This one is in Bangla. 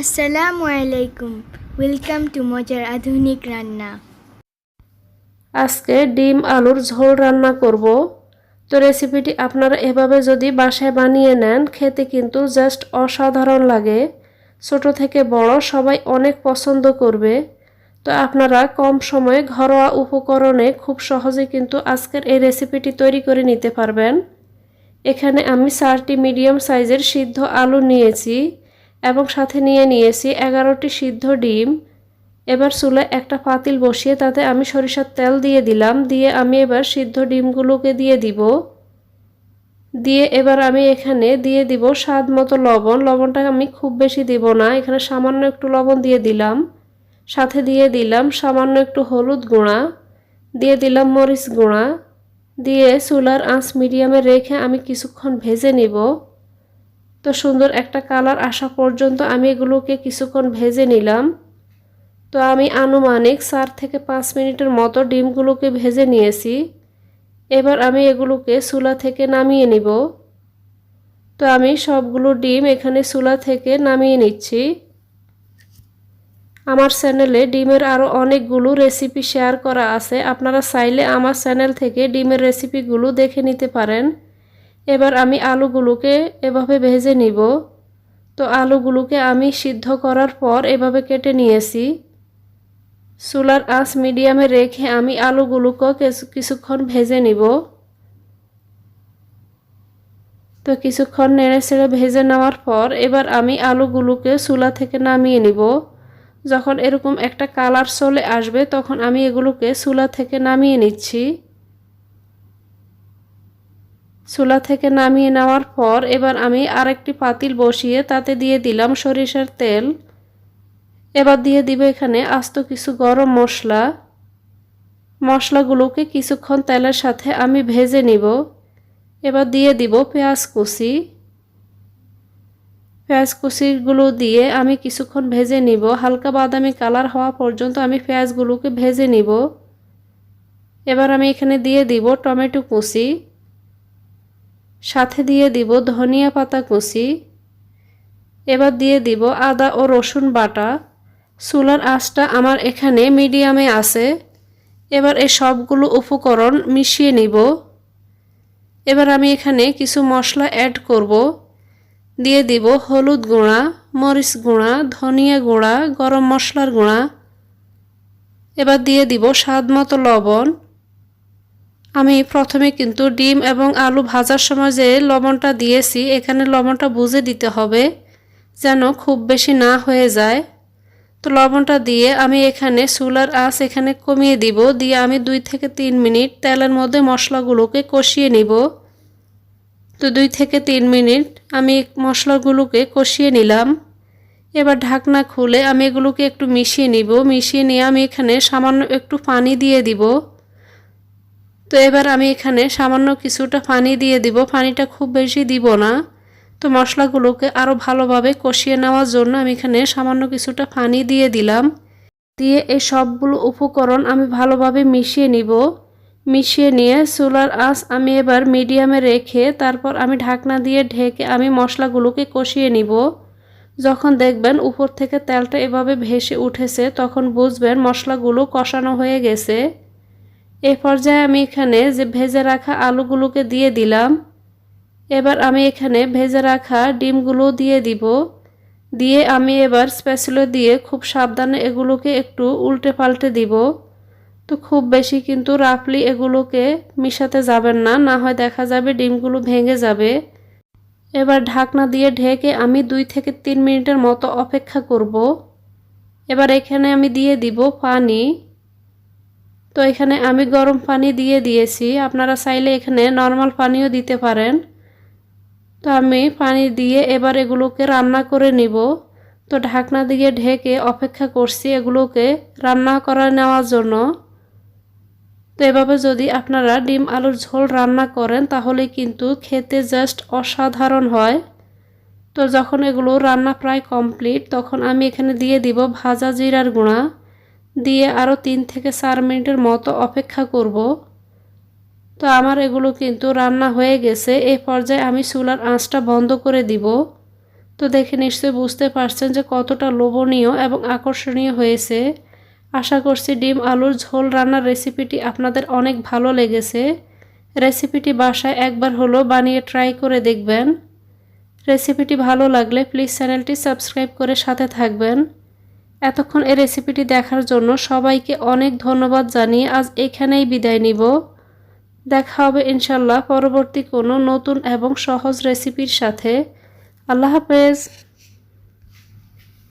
আসসালামু আলাইকুম ওয়েলকাম টু মজার আধুনিক রান্না আজকে ডিম আলুর ঝোল রান্না করব। তো রেসিপিটি আপনারা এভাবে যদি বাসায় বানিয়ে নেন, খেতে কিন্তু জাস্ট অসাধারণ লাগে। ছোট থেকে বড় সবাই অনেক পছন্দ করবে। তো আপনারা কম সময়ে ঘরোয়া উপকরণে খুব সহজে কিন্তু আজকের এই রেসিপিটি তৈরি করে নিতে পারবেন। এখানে আমি চারটি মিডিয়াম সাইজের সিদ্ধ আলু নিয়েছি। এবং সাথে নিয়ে নিয়েছি এগারোটি সিদ্ধ ডিম। এবার চুলায় একটা পাতিল বসিয়ে তাতে আমি সরিষার তেল দিয়ে দিলাম। দিয়ে আমি এবার সিদ্ধ ডিমগুলোকে দিয়ে দিব। দিয়ে এবার আমি এখানে দিয়ে দিব স্বাদ মতো লবণ। লবণটা আমি খুব বেশি দিব না। এখানে সামান্য একটু লবণ দিয়ে দিলাম। সাথে দিয়ে দিলাম সামান্য একটু হলুদ গুঁড়া। দিয়ে দিলাম মরিচ গুঁড়া। দিয়ে চুলার আঁচ মিডিয়ামে রেখে আমি কিছুক্ষণ ভেজে নিব। তো সুন্দর একটা কালার আসা পর্যন্ত আমি এগুলোকে কিছুক্ষণ ভেজে নিলাম। তো আমি আনুমানিক চার থেকে পাঁচ মিনিটের মতো ডিমগুলোকে ভেজে নিয়েছি। এবার আমি এগুলোকে চুলা থেকে নামিয়ে নিব। তো আমি সবগুলো ডিম এখানে চুলা থেকে নামিয়ে নিচ্ছি। আমার চ্যানেলে ডিমের আরও অনেকগুলো রেসিপি শেয়ার করা আছে। আপনারা চাইলে আমার চ্যানেল থেকে ডিমের রেসিপিগুলো দেখে নিতে পারেন। এবার আমি আলুগুলোকে এভাবে ভেজে নিব। তো আলুগুলোকে আমি সিদ্ধ করার পর এভাবে কেটে নিয়েছি। চুলার আঁচ মিডিয়ামে রেখে আমি আলুগুলোকে কিছুক্ষণ ভেজে নিব। তো কিছুক্ষণ নেড়ে ছেড়ে ভেজে নেওয়ার পর এবার আমি আলুগুলোকে চুলা থেকে নামিয়ে নিব। যখন এরকম একটা কালার চলে আসবে, তখন আমি এগুলোকে চুলা থেকে নামিয়ে নিচ্ছি। চুলা থেকে নামিয়ে নেওয়ার পর এবার আমি আরেকটি পাতিল বসিয়ে তাতে দিয়ে দিলাম সরিষার তেল। এবার দিয়ে দিব এখানে আস্ত কিছু গরম মশলা। মশলাগুলোকে কিছুক্ষণ তেলের সাথে আমি ভেজে নিব। এবার দিয়ে দিব পেঁয়াজ কুচি। পেঁয়াজ কুচিগুলো দিয়ে আমি কিছুক্ষণ ভেজে নিব। হালকা বাদামি কালার হওয়া পর্যন্ত আমি পেঁয়াজগুলোকে ভেজে নিব। এবার আমি এখানে দিয়ে দিব টমেটো কুচি। সাথে দিয়ে দিব ধনিয়া পাতা কুচি। এবার দিয়ে দিব আদা ও রসুন বাটা। চুলার আঁচটা আমার এখানে মিডিয়ামে আছে। এবার এই সবগুলো উপকরণ মিশিয়ে নিব। এবার আমি এখানে কিছু মশলা অ্যাড করব। দিয়ে দিব হলুদ গুঁড়া, মরিচ গুঁড়া, ধনিয়া গুঁড়া, গরম মশলার গুঁড়া। এবার দিয়ে দিব স্বাদ মতো লবণ। আমি প্রথমে কিন্তু ডিম এবং আলু ভাজার সময় যে লবণটা দিয়েছি, এখানে লবণটা বুঝে দিতে হবে যেন খুব বেশি না হয়ে যায়। তো লবণটা দিয়ে আমি এখানে চুলার আঁচ এখানে কমিয়ে দিব। দিয়ে আমি দুই থেকে তিন মিনিট তেলের মধ্যে মশলাগুলোকে কষিয়ে নিব। তো দুই থেকে তিন মিনিট আমি মশলাগুলোকে কষিয়ে নিলাম। এবার ঢাকনা খুলে আমি এগুলোকে একটু মিশিয়ে নিব। মিশিয়ে নিয়ে আমি এখানে সামান্য একটু পানি দিয়ে দিব। তো এবার আমি এখানে সামান্য কিছুটা পানি দিয়ে দিব। পানিটা খুব বেশি দিব না। তো মশলাগুলোকে আরও ভালোভাবে কষিয়ে নেওয়ার জন্য আমি এখানে সামান্য কিছুটা পানি দিয়ে দিলাম। দিয়ে এই সবগুলো উপকরণ আমি ভালোভাবে মিশিয়ে নিব। মিশিয়ে নিয়ে চুলার আঁচ আমি এবার মিডিয়ামে রেখে তারপর আমি ঢাকনা দিয়ে ঢেকে আমি মশলাগুলোকে কষিয়ে নিব। যখন দেখবেন উপর থেকে তেলটা এভাবে ভেসে উঠেছে, তখন বুঝবেন মশলাগুলো কষানো হয়ে গেছে। এ পর্যায়ে আমি এখানে যে ভেজে রাখা আলুগুলোকে দিয়ে দিলাম, এবার আমি এখানে ভেজে রাখা ডিমগুলো দিয়ে দিব। দিয়ে আমি এবার স্পেসুলো দিয়ে খুব সাবধানে এগুলোকে একটু উল্টে পাল্টে দিব। তো খুব বেশি কিন্তু রাফলি এগুলোকে মিশাতে যাবেন না না হয় দেখা যাবে ডিমগুলো ভেঙে যাবে। এবার ঢাকনা দিয়ে ঢেকে আমি দুই থেকে তিন মিনিটের মতো অপেক্ষা করব। এবার এখানে আমি দিয়ে দিব পানি। তো এখানে আমি গরম পানি দিয়ে দিয়েছি। আপনারা চাইলে এখানে নর্মাল পানিও দিতে পারেন। তো আমি পানি দিয়ে এবার এগুলোকে রান্না করে নিব। তো ঢাকনা দিয়ে ঢেকে অপেক্ষা করছি এগুলোকে রান্না করা নেওয়ার জন্য। তো এভাবে যদি আপনারা ডিম আলুর ঝোল রান্না করেন, তাহলে কিন্তু খেতে জাস্ট অসাধারণ হয়। তো যখন এগুলো রান্না প্রায় কমপ্লিট তখন আমি এখানে দিয়ে দিব ভাজা জিরার গুঁড়া। দিয়ে আরও তিন থেকে চার মিনিটের মতো অপেক্ষা করব। তো আমার এগুলো কিন্তু রান্না হয়ে গেছে। এই পর্যায়ে আমি চুলার আঁচটা বন্ধ করে দিব। তো দেখে নিশ্চয়ই বুঝতে পারছেন যে কতটা লোভনীয় এবং আকর্ষণীয় হয়েছে। আশা করছি ডিম আলুর ঝোল রান্নার রেসিপিটি আপনাদের অনেক ভালো লেগেছে। রেসিপিটি বাসায় একবার হলো বানিয়ে ট্রাই করে দেখবেন। রেসিপিটি ভালো লাগলে প্লিজ চ্যানেলটি সাবস্ক্রাইব করে সাথে থাকবেন। এতক্ষণ এ রেসিপিটি দেখার জন্য সবাইকে অনেক ধন্যবাদ জানিয়ে আজ এখানেই বিদায় নিব। দেখা হবে ইনশাল্লাহ পরবর্তী কোনো নতুন এবং সহজ রেসিপির সাথে। আল্লাহ হাফেজ।